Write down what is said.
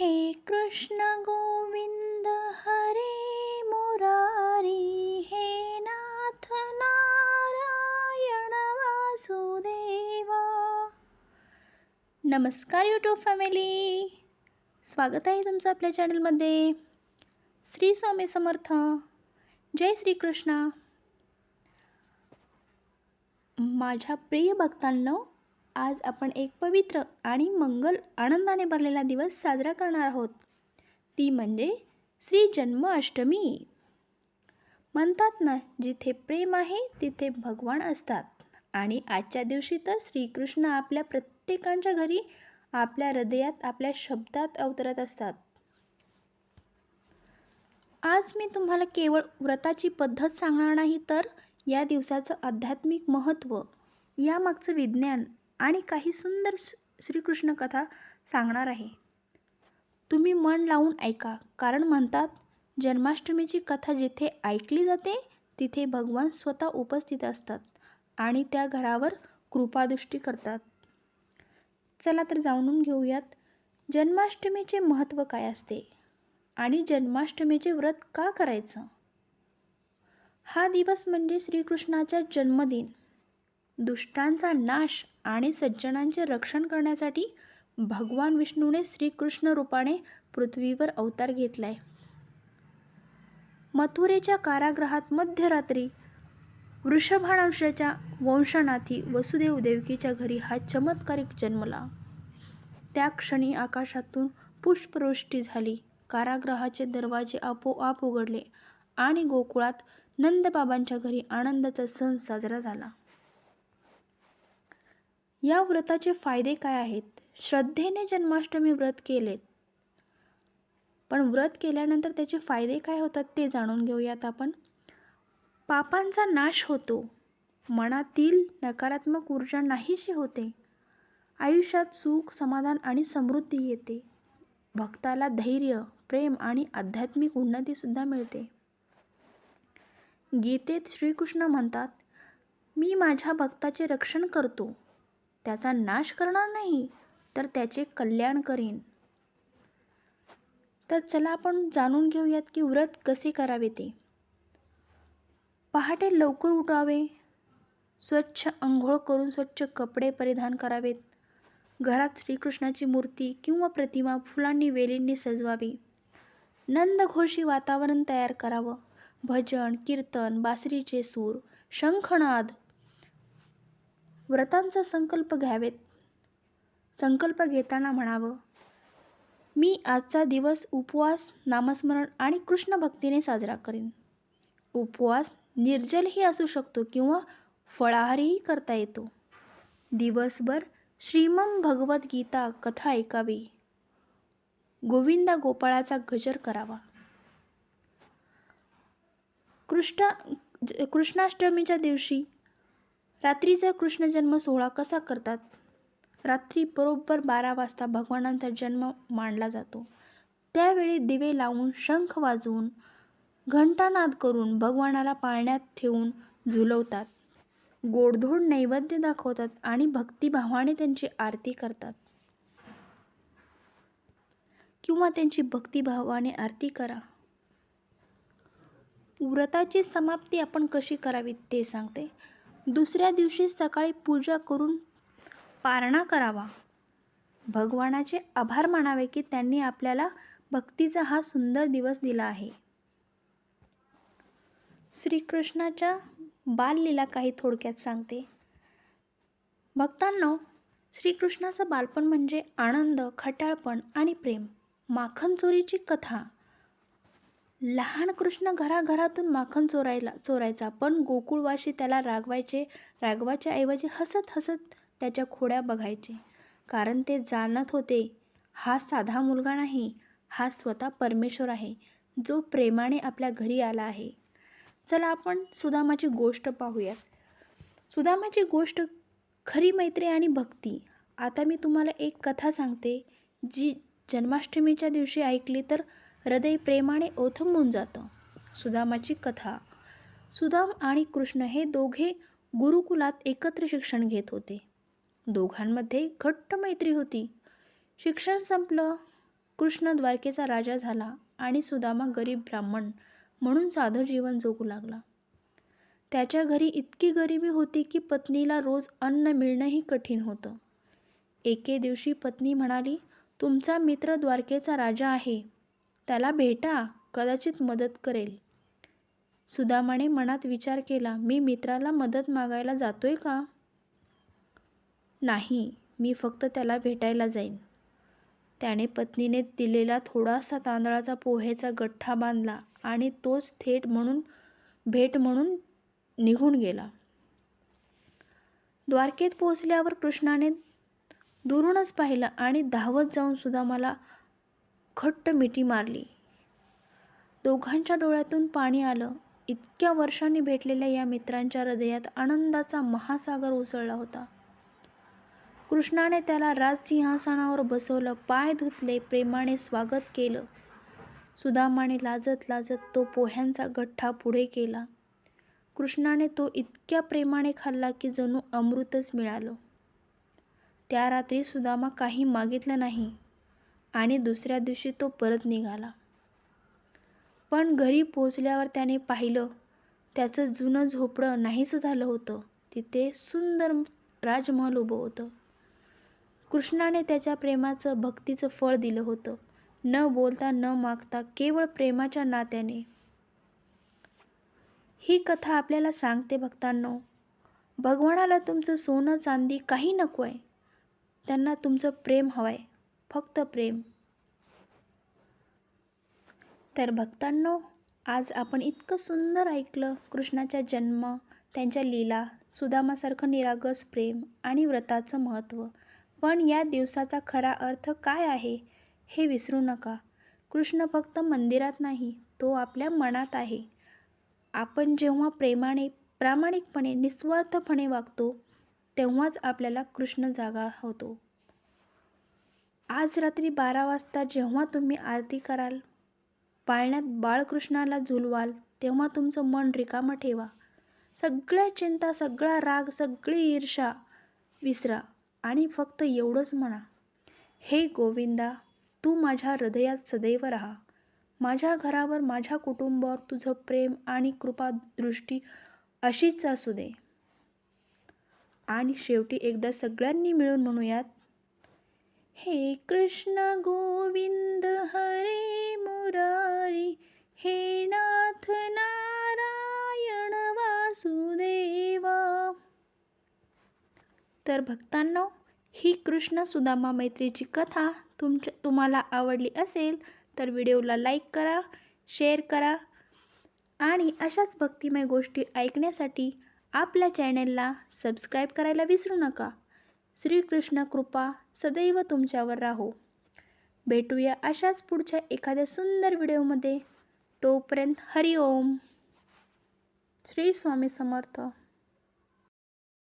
हे कृष्ण गोविंद हरे मुरारी हे नाथ नारायण वासुदेवा. नमस्कार यूट्यूब फॅमिली स्वागत आहे तुमचं आपल्या चॅनलमध्ये श्री स्वामी समर्थ. जय श्रीकृष्ण माझ्या प्रिय भक्तांनो आज आपण एक पवित्र आणि मंगल आनंदाने भरलेला दिवस साजरा करणार आहोत. ती म्हणजे श्री जन्माष्टमी म्हणतात ना जिथे प्रेम आहे तिथे भगवान असतात. आणि आजच्या दिवशी तर श्रीकृष्ण आपल्या प्रत्येकांच्या घरी आपल्या हृदयात आपल्या शब्दात अवतरत असतात. आज मी तुम्हाला केवळ व्रताची पद्धत सांगणार नाही तर या दिवसाचं आध्यात्मिक महत्त्व यामागचं विज्ञान आणि काही सुंदर श्रीकृष्ण कथा सांगणार आहे. तुम्ही मन लावून ऐका कारण म्हणतात जन्माष्टमीची कथा जिथे ऐकली जाते तिथे भगवान स्वतः उपस्थित असतात आणि त्या घरावर कृपादृष्टी करतात. चला तर जाणून घेऊयात जन्माष्टमीचे महत्त्व काय असते आणि जन्माष्टमीचे व्रत का करायचं? हा दिवस म्हणजे श्रीकृष्णाचा जन्मदिन. दुष्टांचा नाश आणि सज्जनांचे रक्षण करण्यासाठी भगवान विष्णूने श्रीकृष्ण रूपाने पृथ्वीवर अवतार घेतलाय. मथुरेच्या कारागृहात मध्यरात्री वृषभानुष्याच्या वंशनाथी वसुदेव देवकीच्या घरी हा चमत्कारिक जन्मला त्या क्षणी आकाशातून पुष्पवृष्टी झाली. कारागृहाचे दरवाजे आपोआप उघडले आणि गोकुळात नंदबाबांच्या घरी आनंदाचा सण साजरा झाला. या व्रताचे फायदे काय आहेत? श्रद्धेने जन्माष्टमी व्रत केलेत. पण व्रत केल्यानंतर त्याचे फायदे काय होतात ते जाणून घेऊयात आपण. पापांचा नाश होतो. मनातील नकारात्मक ऊर्जा नाहीशी होते. आयुष्यात सुख समाधान आणि समृद्धी येते. भक्ताला धैर्य प्रेम आणि आध्यात्मिक उन्नतीसुद्धा मिळते. गीतेत श्रीकृष्ण म्हणतात मी माझ्या भक्ताचे रक्षण करतो. त्याचा नाश करणार नाही तर त्याचे कल्याण करीन. तर चला आपण जाणून घेऊयात की व्रत कसे करावे ते. पहाटे लवकर उठावे स्वच्छ अंघोळ करून स्वच्छ कपडे परिधान करावेत. घरात श्रीकृष्णाची मूर्ती किंवा प्रतिमा फुलांनी वेलींनी सजवावी. नंदघोषी वातावरण तयार करावं. भजन कीर्तन बासरीचे सूर शंखनाद व्रतांचा संकल्प घ्यावेत. संकल्प घेताना म्हणावं मी आजचा दिवस उपवास नामस्मरण आणि कृष्ण भक्तीने साजरा करीन. उपवास निर्जलही असू शकतो किंवा फळाहारही करता येतो. दिवसभर श्रीमम भगवद्गीता कथा ऐकावी. गोविंदा गोपाळाचा गजर करावा. कृष्ण कृष्णाष्टमीच्या दिवशी रात्रीचा कृष्ण जन्म सोहळा कसा करतात? रात्री बरोबर बारा वाजता भगवानांचा जन्म मांडला जातो. त्यावेळी दिवे लावून शंख वाजवून घंटानाद करून भगवानाला पाळण्यात ठेवून झुलवतात. गोडधोड नैवेद्य दाखवतात आणि भक्तिभावाने त्यांची आरती करतात. किंवा त्यांची भक्तिभावाने आरती करा. व्रताची समाप्ती आपण कशी करावी ते सांगते. दुसऱ्या दिवशी सकाळी पूजा करून पारणा करावा. भगवानाचे आभार मानावे की त्यांनी आपल्याला भक्तीचा हा सुंदर दिवस दिला आहे. श्रीकृष्णाच्या बाललीला काही थोडक्यात सांगते. भक्तांनो श्रीकृष्णाचं बालपण म्हणजे आनंद खटाळपण आणि प्रेम. माखन चोरीची कथा. लहान कृष्ण घराघरातून माखन चोरायला चोरायचा. पण गोकुळवाशी त्याला रागवायचे रागवाच्या ऐवजी हसत हसत त्याच्या खोड्या बघायचे. कारण ते जाणत होते हा साधा मुलगा नाही हा स्वतः परमेश्वर आहे जो प्रेमाने आपल्या घरी आला आहे. चला आपण सुदामाची गोष्ट पाहूयात. सुदामाची गोष्ट खरी मैत्री आणि भक्ती. आता मी तुम्हाला एक कथा सांगते जी जन्माष्टमीच्या दिवशी ऐकली तर हृदय प्रेमाने ओथंबून जातं. सुदामाची कथा. सुदाम आणि कृष्ण हे दोघे गुरुकुलात एकत्र शिक्षण घेत होते. दोघांमध्ये घट्ट मैत्री होती. शिक्षण संपलं कृष्ण द्वारकेचा राजा झाला आणि सुदामा गरीब ब्राह्मण म्हणून साधं जीवन जगू लागला. त्याच्या घरी इतकी गरिबी होती की पत्नीला रोज अन्न मिळणंही कठीण होतं. एके दिवशी पत्नी म्हणाली तुमचा मित्र द्वारकेचा राजा आहे. त्याला भेटा कदाचित मदत करेल. सुदामाने मनात विचार केला मी मित्राला मदत मागायला जातोय का? नाही मी फक्त त्याला भेटायला जाईन. त्याने पत्नीने दिलेला थोडासा तांदळाचा पोहेचा गठ्ठा बांधला आणि तोच थेट म्हणून भेट म्हणून निघून गेला. द्वारकेत पोहोचल्यावर कृष्णाने दुरूनच पाहिलं आणि धावत जाऊन सुदामाला खट्ट मिठी मारली. दोघांच्या डोळ्यातून पाणी आलं. इतक्या वर्षांनी भेटलेल्या या मित्रांच्या हृदयात आनंदाचा महासागर उसळला होता. कृष्णाने त्याला राजसिंहासनावर बसवलं पाय धुतले प्रेमाने स्वागत केलं. सुदामाने लाजत लाजत तो पोह्यांचा गठ्ठा पुढे केला. कृष्णाने तो इतक्या प्रेमाने खाल्ला की जणू अमृतच मिळालं. त्या रात्री सुदामा काही मागितलं नाही. आणि दुसऱ्या दिवशी तो परत निघाला. पण घरी पोचल्यावर त्याने पाहिलं त्याचं जुनं झोपडं नाहीसं झालं होतं. तिथे सुंदर राजमहल उभं होतं. कृष्णाने त्याच्या प्रेमाचं भक्तीचं फळ दिलं होतं. न बोलता न मागता केवळ प्रेमाच्या नात्याने. ही कथा आपल्याला सांगते भक्तांनो भगवानाला तुमचं सोनं चांदी काही नको आहे त्यांना तुमचं प्रेम हवं आहे फक्त प्रेम. तर भक्तांनो आज आपण इतकं सुंदर ऐकलं कृष्णाचा जन्म त्यांच्या लीला सुदामासारखं निरागस प्रेम आणि व्रताचं महत्त्व. पण या दिवसाचा खरा अर्थ काय आहे हे विसरू नका. कृष्ण फक्त मंदिरात नाही तो आपल्या मनात आहे. आपण जेव्हा प्रेमाने प्रामाणिकपणे निस्वार्थपणे वागतो तेव्हाच आपल्याला कृष्ण जागा होतो. आज रात्री बारा वाजता जेव्हा तुम्ही आरती कराल पाळण्यात बाळकृष्णाला झुलवाल तेव्हा तुमचं मन रिकामं ठेवा. सगळ्या चिंता सगळा राग सगळी ईर्षा विसरा आणि फक्त एवढंच म्हणा. हे गोविंदा तू माझ्या हृदयात सदैव राहा. माझ्या घरावर माझ्या कुटुंबावर तुझं प्रेम आणि कृपा दृष्टी अशीच असू दे. आणि शेवटी एकदा सगळ्यांनी मिळून म्हणूयात हे कृष्ण गोविंद हरे मुरारी हे नाथ नारायण वासुदेवा. तर भक्तांनो ही कृष्ण सुदामा मैत्रीची कथा तुमच्या तुम्हाला आवडली असेल तर व्हिडिओला लाईक करा शेअर करा आणि अशाच भक्तिमय गोष्टी ऐकण्यासाठी आपल्या चॅनेलला सबस्क्राईब करायला विसरू नका. श्रीकृष्ण कृपा सदैव तुमच्यावर राहो. भेटूया अशाच पुढच्या एखाद्या सुंदर व्हिडिओमध्ये. तोपर्यंत हरिओम श्री स्वामी समर्थ.